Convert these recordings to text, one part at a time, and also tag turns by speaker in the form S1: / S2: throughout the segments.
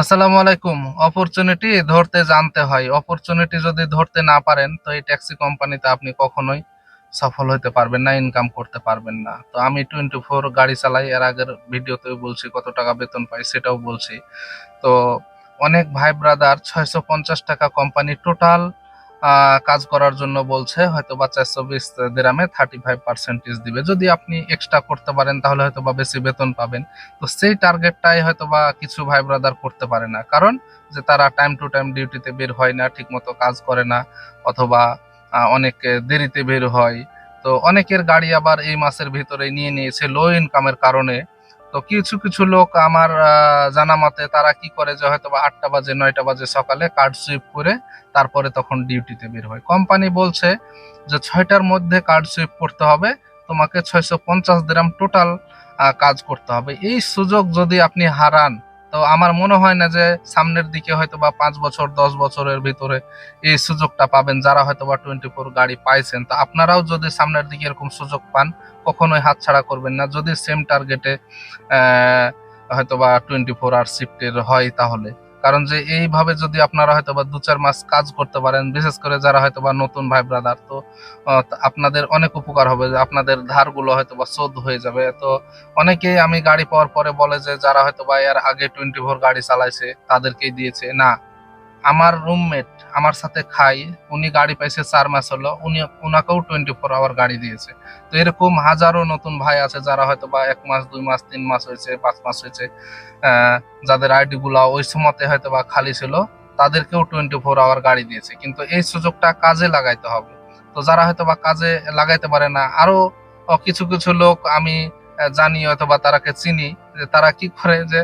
S1: আসসালামু আলাইকুম। অপরচুনিটি ধরতে জানতে হয়। অপরচুনিটি যদি ধরতে না পারেন, তো এই ট্যাক্সি কোম্পানিতে আপনি কখনোই সফল হতে পারবেন না ইনকাম করতে পারবেন না। তো আমি টোয়েন্টি ফোর গাড়ি চালাই, এর আগের ভিডিওতেও বলছি কত টাকা বেতন পাই, সেটাও বলছি। তো অনেক ভাই ব্রাদার ছয়শো পঞ্চাশ টাকা কোম্পানি টোটাল কাজ করার জন্য বলছে হয়তো বা চারশো বিশ দেরামে থার্টি ফাইভ পার্সেন্টেজ দিবে। যদি আপনি এক্সট্রা করতে পারেন, তাহলে হয়তো বা বেশি বেতন পাবেন। তো সেই টার্গেটটাই হয়তো বা কিছু ভাই ব্রাদার করতে পারে না। কারণ যে তারা টাইম টু টাইম ডিউটিতে বের হয় না, ঠিকমতো কাজ করে না, অথবা অনেক দেরিতে বের হয়। তো অনেকের গাড়ি আবার এই মাসের ভিতরে নিয়ে নিয়েছে লো ইনকামের কারণে। তো কিছু কিছু লোক আমার জানা মতে তারা কি করে যে হয়তো বা আটটা বাজে, নয়টা বাজে সকালে কার্ড সুইপ করে তারপরে তখন ডিউটিতে বের হয়। কোম্পানি বলছে যে ছয়টার মধ্যে কার্ড সুইপ করতে হবে, তোমাকে ছয়শো পঞ্চাশ গ্রাম টোটাল কাজ করতে হবে। এই সুযোগ যদি আপনি হারান তো আমার মনে হয় না যে সামনের দিকে হয়তো বা পাঁচ বছর, দশ বছরের ভিতরে এই সুযোগটা পাবেন যারা হয়তো বা টোয়েন্টি ফোর গাড়ি পাইছেন। তো আপনারাও যদি সামনের দিকে এরকম সুযোগ পান, কখনোই হাতছাড়া করবেন না। যদি সেম টার্গেটে হয়তো বা টোয়েন্টি ফোর আর শিফটের হয় তাহলে। কারণ যে এইভাবে যদি আপনারা হয়তো বা দু চার মাস কাজ করতে পারেন, বিশেষ করে যারা হয়তো বা নতুন ভাই ব্রাদার তো আপনাদের অনেক উপকার হবে আপনাদের ধারগুলো হয়তো বা শোধ হয়ে যাবে। তো অনেকেই আমি গাড়ি পাওয়ার পরে বলে যে, যারা হয়তো বা এর আগে টোয়েন্টি ফোর গাড়ি চালাইছে, তাদেরকেই দিয়েছে। না আমার রুমমেট আমার সাথে খাই উনি গাড়ি পাইছে চার মাস হলো, উনি ওনাকেও টোয়েন্টি ফোর আওয়ার গাড়ি দিয়েছে। তো এরকম হাজারো নতুন ভাই আছে যারা হয়তো বা এক মাস, দুই মাস, তিন মাস হয়েছে, পাঁচ মাস হয়েছে যাদের আইডি গুলা ওই সময়তে হয়তো বা খালি ছিল, তাদেরকেও টোয়েন্টি ফোর আওয়ার গাড়ি দিয়েছে। কিন্তু এই সুযোগটা কাজে লাগাইতে হবে। তো যারা হয়তো বা কাজে লাগাইতে পারে না, আরও কিছু কিছু লোক আমি জানি অথবা তারাকে চিনি, যে তারা কি করে যে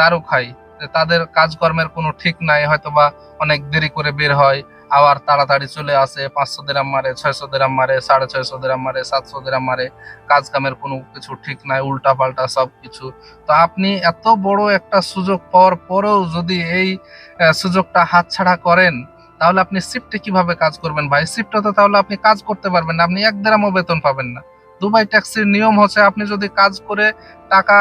S1: দারু খায়। তাদের কাজকর্মের কোনো ঠিক নাই হয়তো বা অনেক দেরি করে বের হয়, আবার তাড়াতাড়ি চলে আসে, পাঁচশো দেরাম মারে, ছয়শো দেরাম মারে, সাড়ে ছয়শো দেরাম মারে, সাতশো দেরাম মারে কাজ কামের কোনো কিছু ঠিক নাই উল্টা পাল্টা সব কিছু। তো আপনি এত বড় একটা সুযোগ পাওয়ার পরেও যদি এই সুযোগটা হাতছাড়া করেন, তাহলে আপনি শিফটে কীভাবে কাজ করবেন ভাই? শিফটে তো তাহলে আপনি কাজ করতে পারবেন না, আপনি এক দেরামও বেতন পাবেন না। দুবাই ট্যাক্সির নিয়ম হচ্ছে আপনি যদি কাজ করে টাকা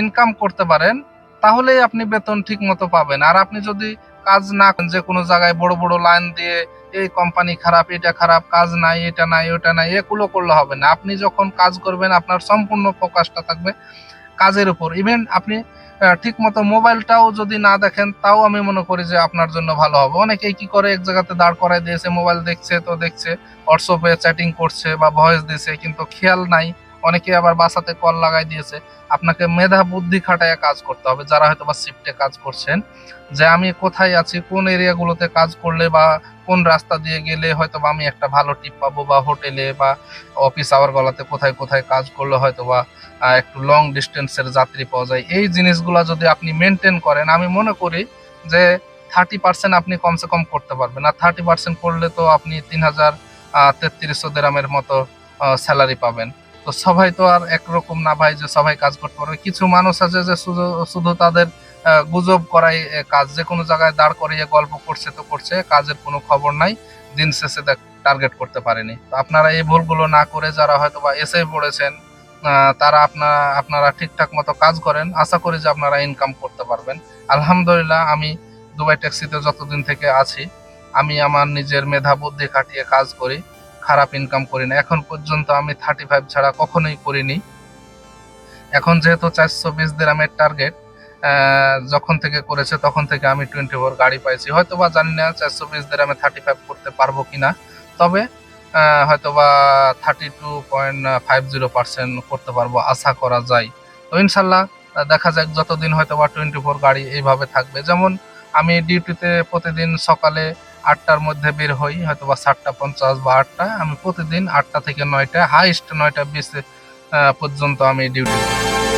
S1: ইনকাম করতে পারেন তাহলেই আপনি বেতন ঠিক মতো পাবেন। আর আপনি যদি কাজ না যে কোনো জায়গায় বড় বড় লাইন দিয়ে, এই কোম্পানি খারাপ, এটা খারাপ, কাজ নাই, এটা নাই, ওটা নাই, এগুলো করলে হবে না। আপনি যখন কাজ করবেন, আপনার সম্পূর্ণ ফোকাসটা থাকবে কাজের উপর। ইভেন আপনি ঠিক মতো মোবাইলটাও যদি না দেখেন, তাও আমি মনে করি যে আপনার জন্য ভালো হবে। অনেকেই কি করে, এক জায়গাতে দাঁড় করায় দিয়েছে, মোবাইল দেখছে, তো দেখছে হোয়াটসঅ্যাপে চ্যাটিং করছে বা ভয়েস দিয়েছে কিন্তু খেয়াল নাই অনেকে আবার বাসাতে কল লাগাই দিয়েছে, আপনাকে মেধা বুদ্ধি খাটায় কাজ করতে হবে, যারা হয়তো বা শিফটে কাজ করছেন, যে আমি কোথায় আছি, কোন এরিয়াগুলোতে কাজ করলে বা কোন রাস্তা দিয়ে গেলে হয়তো বা আমি একটা ভালো টিপ পাবো বা হোটেলে বা অফিস আওয়ার গলাতে কোথায় কোথায় কাজ করলে হয়তো বা একটু লং ডিস্টেন্সের যাত্রী পাওয়া যায়। এই জিনিসগুলো যদি আপনি মেনটেন করেন, আমি মনে করি যে থার্টি পার্সেন্ট আপনি কমসে কম করতে পারবেন। আর থার্টি পার্সেন্ট করলে তো আপনি তিন হাজার তেত্রিশশো দেরামের মতো স্যালারি পাবেন। তো সবাই তো আর একরকম না ভাই যে সবাই কাজ করতে পারবে। কিছু মানুষ আছে যে শুধু তাদের গুজব করাই কাজ। যে কোনো জায়গায় দাঁড় করিয়ে গল্প করছে তো করছে, কাজের কোনো খবর নাই। দিন শেষে টার্গেট করতে পারেনি। তো আপনারা এই ভুলগুলো না করে যারা হয়তো বা এসে পড়েছেন তারা আপনারা আপনারা ঠিকঠাক মতো কাজ করেন। আশা করি যে আপনারা ইনকাম করতে পারবেন। আলহামদুলিল্লাহ, আমি দুবাই ট্যাক্সিতে যতদিন থেকে আছি, আমি আমার নিজের মেধা বুদ্ধি খাটিয়ে কাজ করি। খারাপ ইনকাম করি না। এখন পর্যন্ত আমি থার্টি ফাইভ ছাড়া কখনোই করিনি। এখন যেহেতু চারশো বিশ দিরামের টার্গেট যখন থেকে করেছে তখন থেকে আমি টোয়েন্টি ফোর গাড়ি পাইছি। হয়তো বা জানি না চারশো বিশ দিরামে থার্টি ফাইভ করতে পারব কিনা। তবে আহ, হয়তো বা thirty two point five zero percent করতে পারব আশা করা যায়। তো ইনশাল্লাহ দেখা যাক যতদিন হয়তো বা টোয়েন্টি ফোর গাড়ি এইভাবে থাকবে। যেমন আমি ডিউটিতে প্রতিদিন সকালে আটটার মধ্যে বের হই হয়তো বা সাতটা পঞ্চাশ বা আটটা। আমি প্রতিদিন আটটা থেকে নয়টা হাইস্ট নয়টা বিশ পর্যন্ত আমি ডিউটি করি।